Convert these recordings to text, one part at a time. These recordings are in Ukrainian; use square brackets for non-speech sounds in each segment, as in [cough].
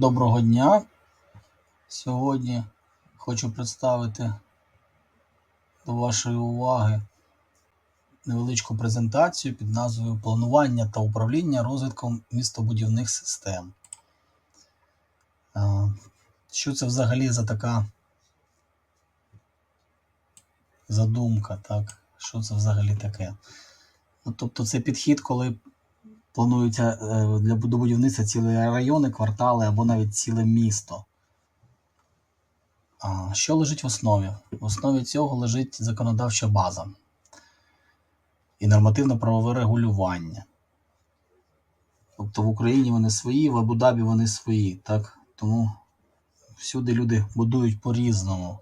Доброго дня. Сьогодні хочу представити до вашої уваги невеличку презентацію під назвою Планування та управління розвитком містобудівних систем. Що це взагалі за така задумка, так? Що це взагалі таке? Ну, тобто це підхід, коли плануються е, для будівництва цілі райони, квартали або навіть ціле місто. Що лежить в основі? В основі цього лежить законодавча база і нормативно-правове регулювання. Тобто в Україні вони свої, в Абу-Дабі вони свої, так? Тому всюди люди будують по-різному.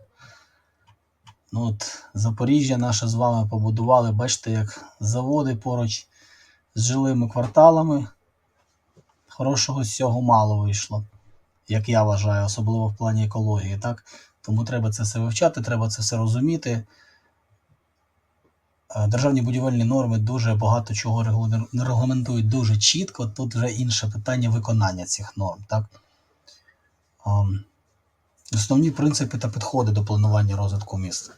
Ну от Запоріжжя наше з вами побудували, бачите, як заводи поруч з жилими кварталами. Хорошого з цього мало вийшло, як я вважаю, особливо в плані екології. Так? Тому треба це все вивчати, треба це все розуміти. Е, Державні будівельні норми дуже багато чого регламентують дуже чітко. Тут вже інше питання виконання цих норм. Так? Основні принципи та підходи до планування розвитку міст.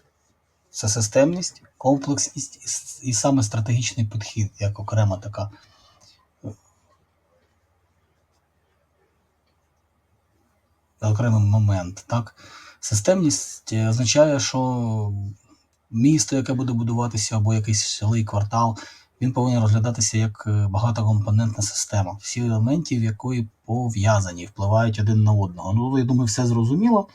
Це системність, комплексність і саме стратегічний підхід, як окрема така окремий момент. Так? Системність е, означає, що місто, яке буде будуватися, або якийсь жилий квартал, він повинен розглядатися як е, багатокомпонентна система, всі елементів якої пов'язані, впливають один на одного. Ну, я думаю, все зрозуміло.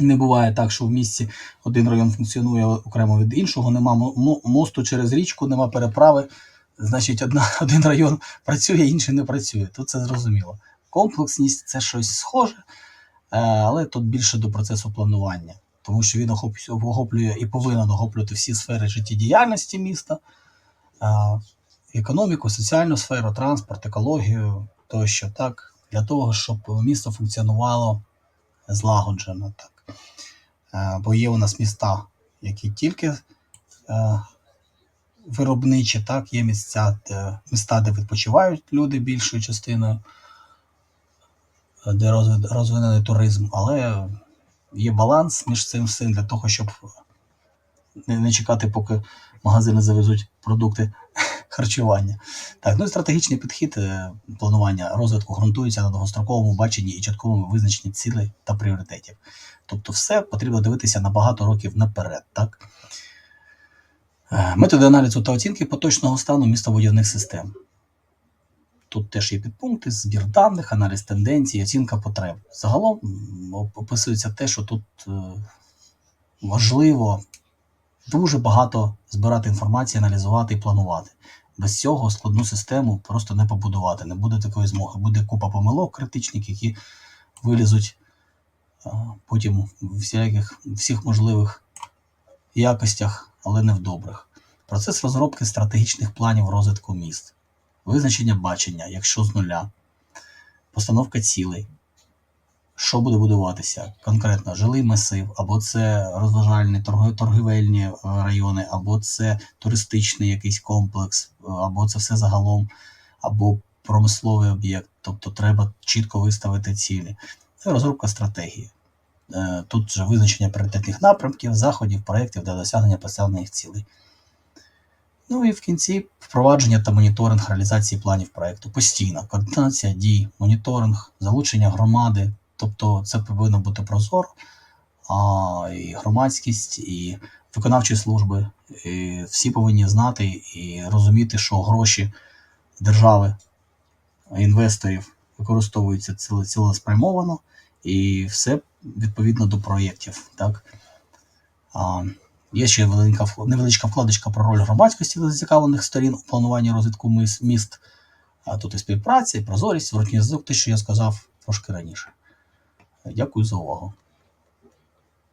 Не буває так, що в місті один район функціонує окремо від іншого, нема мо- мо- мосту через річку, нема переправи. Значить, одна, [laughs] один район працює, інший не працює. Тут це зрозуміло. Комплексність це щось схоже, е, але тут більше до процесу планування, тому що він охоп- охоплює і повинен охоплювати всі сфери життєдіяльності міста, е, економіку, соціальну сферу, транспорт, екологію тощо, так, для того, щоб місто функціонувало злагоджено. Так. Е, Бо є у нас міста, які тільки е, виробничі, так, є місця, де, міста, де відпочивають люди більшою частиною, де розвинений туризм, але є баланс між цим всім для того, щоб не чекати, поки магазини завезуть продукти харчування. Так, ну і стратегічний підхід е, планування розвитку ґрунтується на довгостроковому баченні і чітковому визначенні цілей та пріоритетів. Тобто, все потрібно дивитися на багато років наперед. Так? Е, Методи аналізу та оцінки поточного стану містобудівних систем. Тут теж є підпункти, збір даних, аналіз тенденцій, оцінка потреб. Загалом описується те, що тут е, важливо дуже багато збирати інформації, аналізувати і планувати. Без цього складну систему просто не побудувати. Не буде такої змоги. Буде купа помилок критичних, які вилізуть потім в всяких, всіх можливих якостях, але не в добрих. Процес розробки стратегічних планів розвитку міст, визначення бачення, якщо з нуля, постановка цілей. Що буде будуватися? Конкретно жилий масив, або це розважальні торгівельні е, райони, або це туристичний якийсь комплекс, е, або це все загалом, або промисловий об'єкт. Тобто треба чітко виставити цілі. Це розробка стратегії. Е, Тут же визначення пріоритетних напрямків, заходів, проєктів для досягнення поставлених цілей. Ну і в кінці впровадження та моніторинг реалізації планів проєкту. Постійно координація дій, моніторинг, залучення громади. Тобто це повинно бути прозоро, а, і громадськість, і виконавчі служби. І всі повинні знати і розуміти, що гроші держави, інвесторів використовуються ціле- цілеспрямовано, і все відповідно до проєктів. Так? А, Є ще велика, невеличка вкладочка про роль громадськості зацікавлених сторін у плануванні розвитку міст. А тут і співпраця, і прозорість, зворотній зв'язок, те, що я сказав трошки раніше. Yakuza